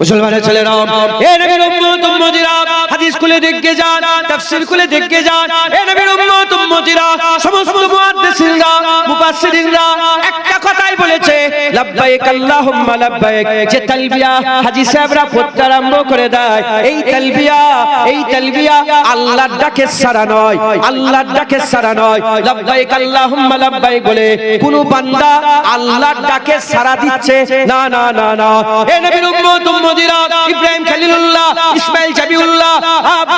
মুসলমানের ছেলেরা বলে কোন বান্দা আল্লাহর ডাকে সারা দিচ্ছে না না না না এ ইব্রাহিম ইসমাইল জাবিউল্লাহ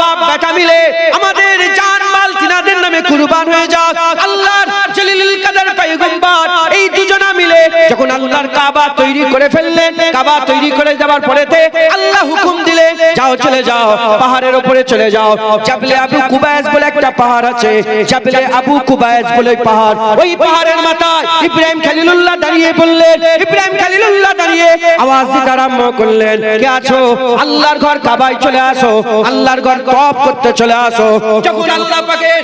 বাপ, বেটা মিলে আমাদের জান মাল তিনাদের নামে কুরবান হয়ে যাক। আল্লাহর জলিলুল কাদের পয়গম্বর এই দুজনা মিলে যখন আল্লাহর কাবা তৈরি করে ফেললেন, কাবা তৈরি করে পরেতে আল্লাহ হুকুম দিলে যাও চলে যাও, পাহাড়ের উপরে চলে যাও। জাবলে আবু কুবায়েস বলে একটা পাহাড় আছে, জাবলে আবু কুবায়েস বলে পাহাড়। ওই পাহাড়ের মাথায় ইব্রাহিম দাঁড়িয়ে বললেন, ইব্রাহিম খলিলুল্লাহ দাঁড়িয়ে আওয়াজ দিতে আরম্ভ করলেন। কে আছো? আল্লাহর ঘর কাবায় চলে আসো। আল্লাহর ঘর করতে চলে আসো। যখন আল্লাহ পাকের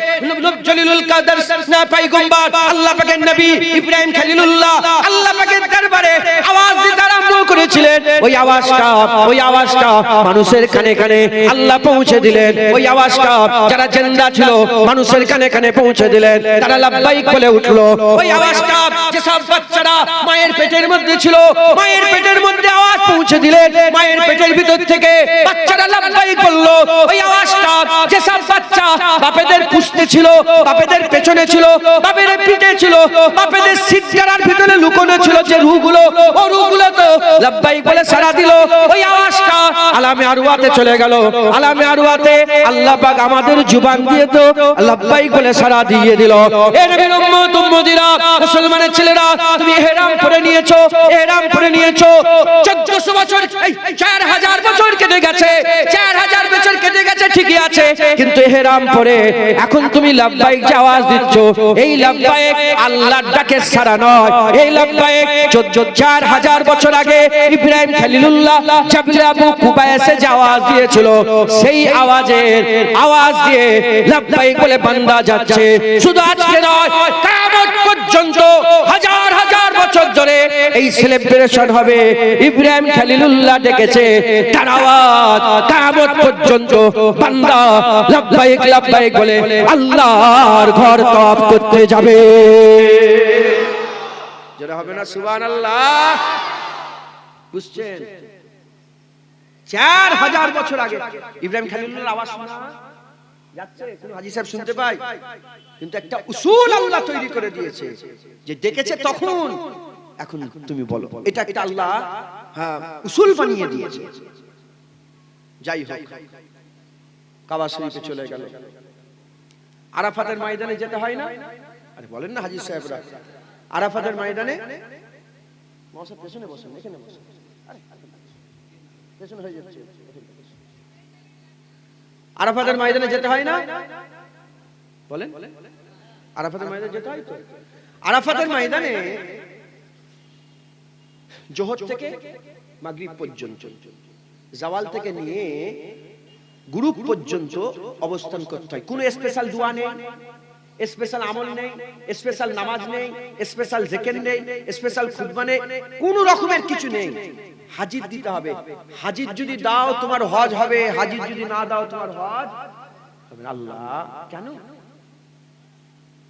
জলিলুল কাদের না পয়গম্বর আল্লাহ পাকের নবী ইব্রাহিম খলিলুল্লাহ আল্লাহ পাকের দরবারে আওয়াজ দিতে আরম্ভ করেছিলেন। ওই আওয়াজটা ওই আওয়াজটা মানুষের কানে কানে আল্লাহ পৌঁছে দিলেন। ওই আওয়াজটা যারা জিন্দা ছিল মানুষের কানে কানে পৌঁছে দিলেন। তারা লাব্বাইক বলে উঠল। ওই আওয়াজটা যেসব বাচ্চারা মায়ের পেটের মধ্যে ছিল মায়ের পেটের মধ্যে আওয়াজ পৌঁছে দিলেন। মায়ের পেটের ভিতর থেকে বাচ্চারা করল। ওই আওয়াজটা, যেসব বাচ্চা বাপেদের পুষতে ছিল, বাপেদের পেছনে ছিল বাপের পিঠে ছিল, বাপেদের সিটকারার ভিতরে লুকোনো ছিল যে রুগুলো, ও রুগুলো তো লাভবাই বলে সারা দিল। ওই আওয়াজটা আলামে আরওয়াতে চলে গেল। আলামে আরওয়াতে আল্লাহ পাক আমাদের জুবান দিয়ে তো লাব্বাইক বলে সারা দিয়ে দিল। এ নবীর উম্মত, উম্মতিরা, মুসলমানের ছেলেরা, তুমি হেরাম পরে নিয়েছো, হেরাম পরে নিয়েছো। 1400 বছর, এই 4000 বছর কেটে গেছে 4000 বছর কেটে গেছে, ঠিকই আছে। কিন্তু হেরাম পরে এখন তুমি লাব্বাইক যে আওয়াজ দিচ্ছ, এই লাব্বাইক আল্লাহর ডাকে সারা নয়। এই লাব্বাইক 4000 বছর আগে ইব্রাহিম খলিলুল্লাহ জাবিল আবু যে আওয়াজ দিয়েছিল, সেই আওয়াজের আওয়াজ দিয়ে লাব্বাইক বলে বান্দা যাচ্ছে। শুধু আজকে নয়, কিয়ামত পর্যন্ত হাজার হাজার বছর ধরে এই সেলিব্রেশন হবে। ইব্রাহিম খলিলুল্লাহ ডেকেছে, তার আওয়াজ কিয়ামত পর্যন্ত বান্দা লাব্বাইক লাব্বাইক বলে আল্লাহর ঘর তপ করতে যাবে। যেটা হবে না, সুবহানাল্লাহ। বুঝছেন? চার হাজার বছর আগে। ইব্রাহিম খালিলুল্লাহ আওয়াজ শোনা। যাচ্ছে কোন হাজি সাহেব শুনতে পাই কিন্তু একটা উসুল আল্লাহ তৈরি করে দিয়েছে। যে ডেকেছে তখন এখন তুমি বলো। এটা একটা আল্লাহ হ্যাঁ উসুল বানিয়ে দিয়েছে। যাই হোক কাবা শরীফে চলে গেল। আরাফাতের ময়দানে যেতে হয় না? আরে বলেন না হাজি সাহেবরা। আরাফাতের ময়দানে? পেছনে বসেন এখানে বসেন আরে, পেছনে হয়ে যাচ্ছে আরাফাতের ময়দানে যেতে হয় না? বলেন। আরাফাতের ময়দানে যেতে হয় তো? আরাফাতের ময়দানে জোহর থেকে মাগরিব পর্যন্ত জাওয়াল থেকে নিয়ে গ্রুপ পর্যন্ত অবস্থান করতে হয়। কোনো স্পেশাল দোয়া নেই স্পেশাল আমল নেই স্পেশাল নামাজ নেই স্পেশাল জেকের নেই স্পেশাল খুতবা নেই কোনো রকমের কিছু নেই। হাজির দিতে হবে। হাজির যদি দাও তোমার হজ হবে হাজির যদি না দাও তোমার হজ। হবে আল্লাহ কেন?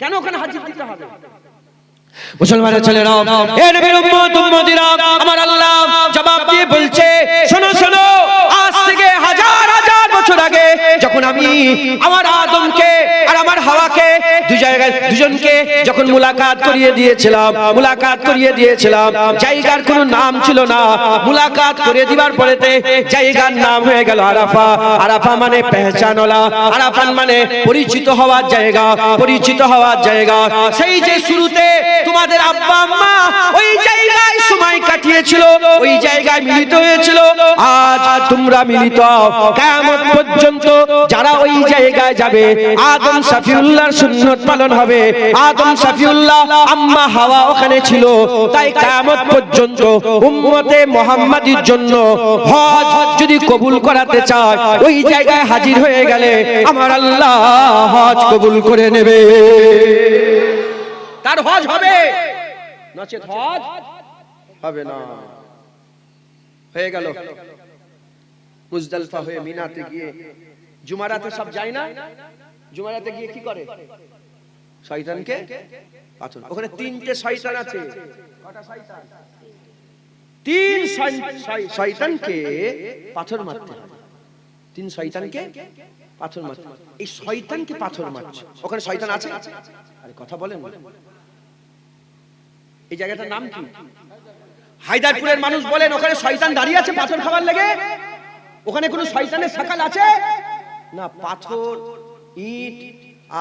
কেন ওখানে হাজির দিতে হবে? মুসলমানের ছেলেরা এ নবীর উম্মত উম্মতিরা আমার আল্লাহ জবাব দিয়ে বলছে শোনো শোনো আজ থেকে হাজার হাজার বছর আগে যখন আমি আমার আদমকে আর আমার হাওয়াকে দু জায়গায়, দুজনকে যখন মুলাকাত করিয়ে দিয়েছিলাম, মুলাকাত করিয়ে দিয়েছিলাম, জায়গার কোনো নাম ছিল না। মুলাকাত করে দিবার পরেতে জায়গার নাম হয়ে গেল আরাফা। আরাফা মানে পেহচানলা আরাফান মানে পরিচিত হওয়ার জায়গা, পরিচিত হওয়ার জায়গা। সেই যে শুরুতে তোমাদের আব্বা আম্মা ওই জায়গায় সময় কাটিয়েছিল, ওই জায়গায় মিলিত হয়েছিল, আজ তোমরা মিলিত কিয়ামত পর্যন্ত যারা ওই জায়গায় যাবে আদম সাফিউল্লাহর সুন্নত পালন হবে। আদম সাফিউল্লাহ আম্মা হাওয়া ওখানে ছিল। তাই কিয়ামত পর্যন্ত উম্মতে মুহাম্মাদির জন্য হজ যদি কবুল করাতে চায় ওই জায়গায় হাজির হয়ে গেলে আমার আল্লাহ হজ কবুল করে নেবে। তার হজ হবে। নচেত হজ হবে না। হয়ে গেল। মুজদালফা হয়ে মিনাতে গিয়ে জুমারাতে সব যায় না? জুমারাতে গিয়ে কি করে? শয়তানকে পাথর। ওখানে তিনটে শয়তান আছে। তিন শয়- শয়- শয়তানকে পাথর মারতে হবে। তিন শয়তানকে পাথর মারতে এই শয়তানকে পাথর মারছে। ওখানে শয়তান আছে? আরে কথা বলেন। এই জায়গাটার নাম কি? হায়দারপুরের মানুষ বলেন, ওখানে শয়তান দাঁড়িয়ে আছে পাথর খাবার লেগে। ওখানে কোনো শয়তানের সকাল আছে? না পাথর ইট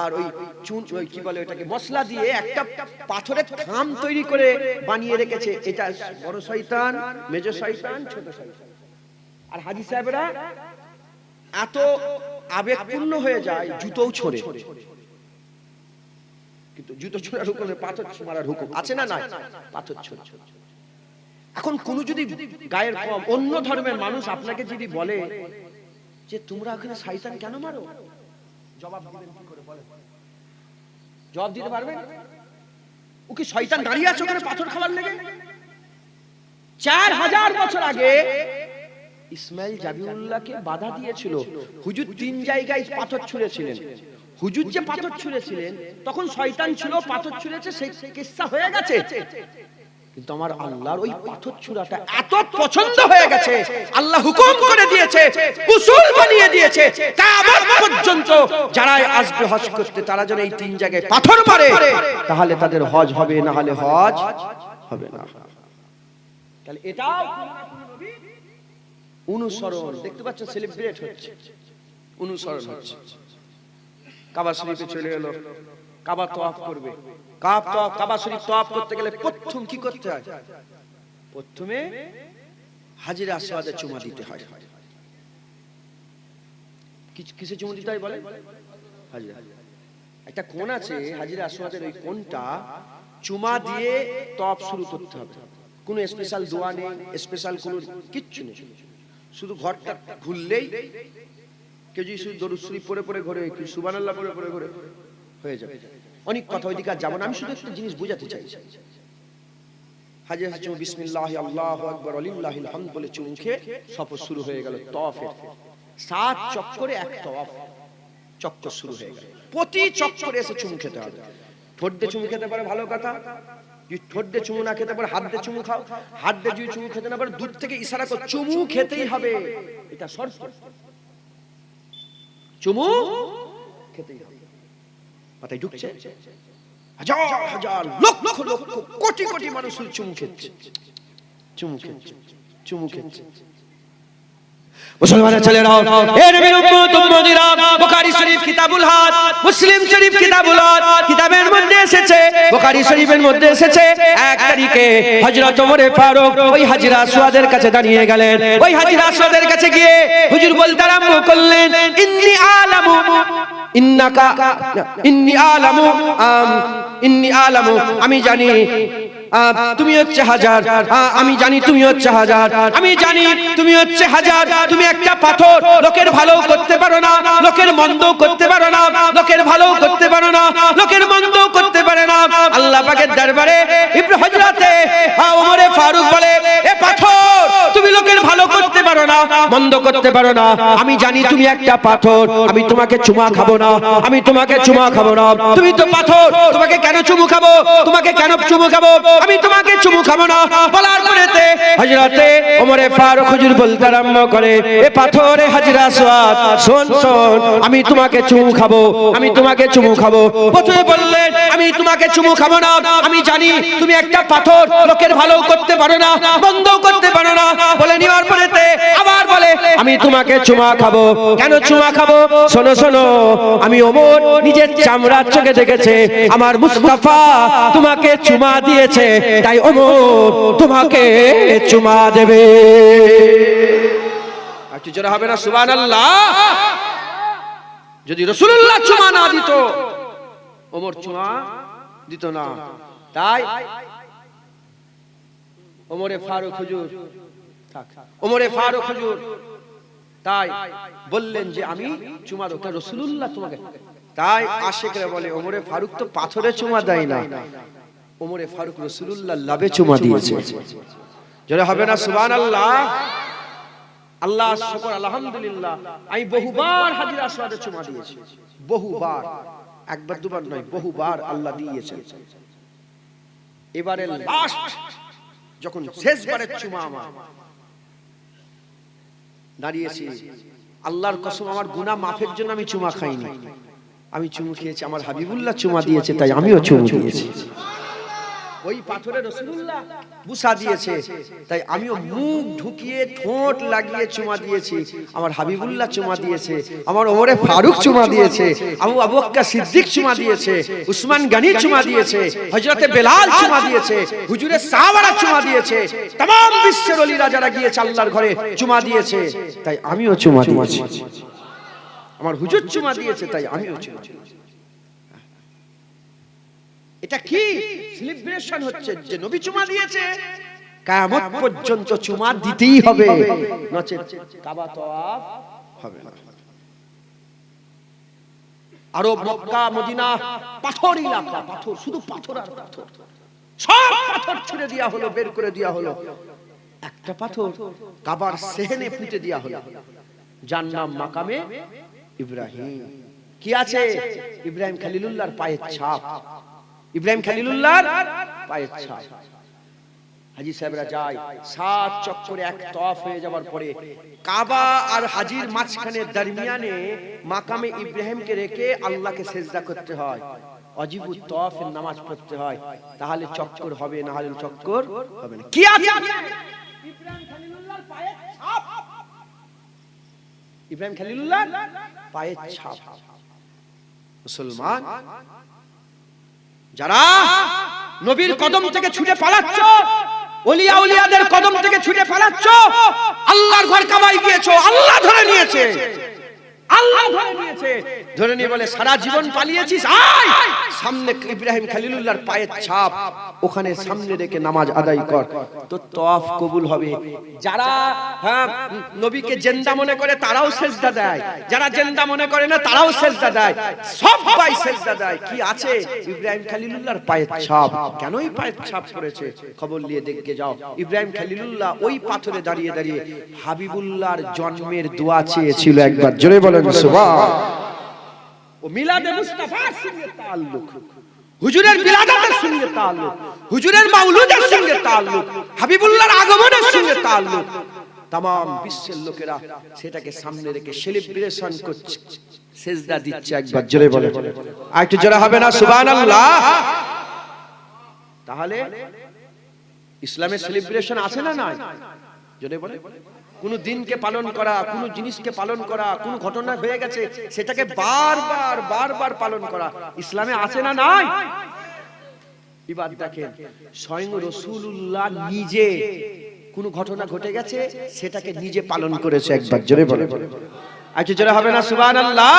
আর ওই চুন ওই কি বলে ওটাকে মশলা দিয়ে একটা পাথরের থাম তৈরি করে বানিয়ে রেখেছে। এটা বড় শয়তান মেজ শয়তান ছোট শয়তান। আর হাজি সাহেবরা এত আবেগপূর্ণ হয়ে যায় জুতোও ছোড়ে। কিন্তু জুতো ছোড়ার হুকুম পাথর মারার হুকুম আছে না নাই? পাথর ছোড়া। এখন কোন যদি গায়ের কম অন্য ধর্মের মানুষ আপনাকে যদি বলে যে তোমরা ওখানে শয়তান কেন মারো? জবাব দিবেন কি করে বলেন? জবাব দিতে পারবেন? ও কি শয়তান দাঁড়িয়ে আছে ওখানে পাথর খাবার লেগে? চার হাজার বছর আগে ইসমাইল জাবিউল্লাহকে বাধা দিয়েছিল। হুজুর তিন জায়গায় পাথর ছুঁড়েছিলেন। হুজুর যে পাথর ছুঁড়েছিলেন তখন শয়তান ছিল পাথর ছুঁড়েছে সেই কিস্সা হয়ে গেছে। কিন্তু আমার আল্লাহর ওই পাথর ছুঁড়াটা এত পছন্দ হয়ে গেছে। আল্লাহ হুকুম করে দিয়েছে উসুল বানিয়ে দিয়েছে। কিয়ামত পর্যন্ত যারা আসবে হজ করতে তারা যেন এই তিন জায়গায় পাথর মারে। তাহলে তাদের হজ হবে না হলে হজ হবে না। তাহলে এটাও অনুসরণ। দেখতে পাচ্ছ সেলিব্রেট হচ্ছে। অনুসরণ হচ্ছে। কাবা শরীফে চলে এলো। কাবা তোয়াফ করবে। কাব তোয়াফ কাবা শরীফ তোয়াফ করতে গেলে প্রথম কি করতে হয়? প্রথমে হাজিরা আসওয়াদে চুমা দিতে হয়। কিসে চুমা দিতে হয় বলে একটা আছে আসওয়াদের ওই চুমা দিয়ে তপ শুরু করতে হবে। কোনো স্পেশাল দোয়া নেই স্পেশাল কোনো কিচ্ছু নেই। শুধু ঘরটা ঘুরলেই কেউ যদি শুধু দরুদ শরীফ পরে পড়ে ঘরে, সুবহানাল্লাহ পড়ে পড়ে ঘরে হয়ে যাবে। অনেক কথা ওইদিকে যাব না। আমি শুধু একটা জিনিস বোঝাতে চাই। হাজির বিসমিল্লাহ আল্লাহু আকবার বলে চুমু সফর শুরু হয়ে গেল সাত চক্করে এক তওয়াফ। চক্কর শুরু হয়ে গেল। প্রতি চক্করে এসে চুমু খেতে হবে। ঠোঁট দিয়ে চুমু খেতে পারে ভালো কথা। যদি ঠোঁট দিয়ে চুমু না খেতে পারে, হাত দিয়ে চুমু খাও। হাত দিয়ে যদি চুমু খেতে না পারে, দূর থেকে ইশারা কর, চুমু খেতেই হবে। এটা শর্ত। চুমু খেতেই হবে। মাথায় ঢুকছে। হাজার হাজার লক্ষ লক্ষ কোটি কোটি মানুষ চুমু খেচ্ছে। চুমু খেচ্ছে। চুমু খেচ্ছে। মুসলমানের এ নবীর উম্মত উম্মতিরা বুখারী শরীফ কিতাবুল মুসলিম শরীফ কিতাবুল কিতাবের মধ্যে এসেছে। বুখারী শরীফের মধ্যে এসেছে। এক তারিখে হযরত ওমর ফারুক ওই হাজিরা আসওয়াদের কাছে দাঁড়িয়ে গেলেন। ওই হাজিরা আসওয়াদের কাছে গিয়ে হুজুর বলতে আরম্ভ করলেন ইন্নী আলামু আমি জানি তুমি হচ্ছে হাজার আমি জানি তুমি হচ্ছে হাজার, আমি জানি তুমি হচ্ছে হাজার, তুমি একটা পাথর, লোকের ভালো করতে পারো না, লোকের মন্দ করতে পারো না, লোকের ভালো করতে পারো না, লোকের মন্দ করতে পারে না। আল্লাহ পাকের দরবারে ইব্রাহিম হযরতে ওমরে ফারুক বলে, এ পাথর, তুমি লোকের ভালো করতে পারো না, মন্দ করতে পারো না। আমি জানি তুমি একটা পাথর, আমি তোমাকে চুমা খাব না, আমি তোমাকে চুমা খাব না। তুমি তো পাথর, তোমাকে কেন চুমু খাব? তোমাকে কেন চুমু খাব? আমি তোমাকে চুমু খাব না। বলার পরেতে হযরতে ওমরে ফারুক হুজুর বলতে আরম্ভ করে, এ পাথরে হাজিরা সোয়াদ, শোন শোন, আমি তোমাকে চুমু খাব, আমি তোমাকে চুমু খাব। প্রথমে বললেন, আমি তোমাকে চুমু খাব না। আমি জানি তুমি একটা পাথর, লোকের ভালো করতে পারো না বন্ধ করতে পারো না। বলে নেওয়ার পরেতে আবার বলে, আমি তোমাকে চুমা খাব। কেন চুমা খাব? শোনো শোনো, আমি ওমর নিজের চামড়ার চোখে দেখেছে। আমার মুস্তাফা তোমাকে চুমা দিয়েছে। তাই ওমর তোমাকে চুমা দেবে। একটু জোরে হবে না? সুবহানাল্লাহ। যদি রসুল্লাহ চুমা না দিত, ওমর চুমা দিত না। তাই ওমরে ফারুক হুজুর। ওমরে ফারুক হুজুর তাই বললেন যে আমি চুমা দেবো। রসুল্লাহ তোমাকে তাই আশেকরা বলে ওমরে ফারুক তো পাথরে চুমা দেয় না। ওমরে ফারুক রসুল্লাহ লাভে চুমা দিয়েছে। যারা হবে না সুবহানাল্লাহ? আল্লাহ শুকর আলহামদুলিল্লাহ। আমি বহুবার হাজির আসওয়াদে চুমা দিয়েছি। বহুবার। একবার দুবার নয় বহুবার আল্লাহ দিয়েছেন। এবারে লাস্ট যখন শেষবারের চুমা আমার। দাঁড়িয়েছি। আল্লাহর কসম, আমার গুনাহ মাফের জন্য আমি চুমা খাইনি। আমি চুমু খেয়েছি, আমার হাবিবুল্লাহ চুমা দিয়েছে, তাই আমিও চুমু দিয়েছি। ওই পাথরে রসুল্লাহ বুসা দিয়েছে। তাই আমিও মুখ ঢুকিয়ে ঠোঁট লাগিয়ে চুমা দিয়েছি। আমার হাবিবুল্লাহ চুমা দিয়েছে। আমার ওমরে ফারুক চুমা দিয়েছে। আবু আবুকা সিদ্দিক চুমা দিয়েছে। উসমান গানি চুমা দিয়েছে। হজরতে বেলাল চুমা দিয়েছে। হুজুরে সাওয়ারা চুমা দিয়েছে। তাম বিশ্বের অলিরা রাজারা গিয়ে চাল্লার ঘরে চুমা দিয়েছে। তাই আমিও চুমা দিয়েছি। আমার হুজুর চুমা দিয়েছে তাই আমিও চুমা দিয়েছি। এটা কি? সেলিব্রেশন হচ্ছে যে নবী চুমা দিয়েছে। কিয়ামত পর্যন্ত চুমা দিতেই হবে। নচেত কাবা তওয়াফ হবে না। আরব মক্কা মদিনা পাথর এলাকা পাথর শুধু পাথর আর পাথর। সব পাথর ছুড়ে দেওয়া হলো বের করে দেওয়া হলো। একটা পাথর কাবার সেহেনে পুঁতে দেওয়া হলো। যার নাম মাকামে ইব্রাহিম। কি আছে? ইব্রাহিম খালিলুল্লাহর পায়ের ছাপ। ইব্রাহিম খালিলুল্লাহর পায়ের ছাপ। হাজি সাহেবরা যায় সাত চক্করে এক তফ হয়ে যাওয়ার পরে কাবা আর হাজির মাঝখানে দরমিয়ানে মাকামে ইব্রাহিমকে রেখে আল্লাহকে সেজদা করতে হয়। অজিবু তফের নামাজ পড়তে হয়। তাহলে চক্কর হবে না হলে চক্কর হবে না। কি আছে? ইব্রাহিম খালিলুল্লাহ পায়ের ছাপ। মুসলমান যারা নবীর কদম থেকে ছুটে পালাচ্ছ ওলিয়া উলিয়াদের কদম থেকে ছুটে পালাচ্ছ, আল্লাহর ঘর কামাই গিয়েছো, আল্লাহ ধরে নিয়েছে। আল্লাহ ধরে নিয়েছে। ধরে নিয়ে বলে, সারা জীবন পালিয়েছিস? সামনে ইব্রাহিম খালিলুল্লাহর পায়ের ছাপ। ওখানে সামনে রেখে নামাজ আদায় কর। তো কবুল হবে। যারা হ্যাঁ নবীকে জেন্দা মনে করে, তারাও সেজদা দেয়। যারা জেন্দা মনে করে না, তারাও সেজদা দেয়। সবাই সেজদা দেয়। কি আছে? ইব্রাহিম পায়ের ছাপ। কেনই পায়ের ছাপ পড়েছে? খবর নিয়ে যাও। ইব্রাহিম খালিলুল্লাহ ওই পাথরে দাঁড়িয়ে দাঁড়িয়ে হাবিবুল্লাহর জন্মের দোয়া চেয়েছিল একবার। জোরে বলেন সুবহান ও মিলাদে মুস্তাফার সঙ্গে তাআল্লুক হুজুরের বিলাদাতের সঙ্গে তাআল্লুক হুজুরের মাউলুদের সঙ্গে তাআল্লুক হাবিবুল্লাহর আগমনের সঙ্গে তাআল্লুক তাম বিশ্বের লোকেরা সেটাকে সামনে রেখে সেলিব্রেশন করছে। সেজদা দিচ্ছে একবার জোরে বলে। আর একটু জোরে হবে না? সুবহানাল্লাহ। তাহলে ইসলামের সেলিব্রেশন আছে না নাই? বলে, কোন দিনকে পালন করা, কোন জিনিসকে পালন করা, কোন ঘটনা হয়ে গেছে, সেটাকে বারবার বারবার পালন করা, ইসলামে আছে না নাই? এবার দেখেন, স্বয়ং রসুল্লাহ নিজে কোন ঘটনা ঘটে গেছে, সেটাকে নিজে পালন করেছে একবার, জোরে বলে আচ্ছা জোরে হবে না? সুবহানাল্লাহ।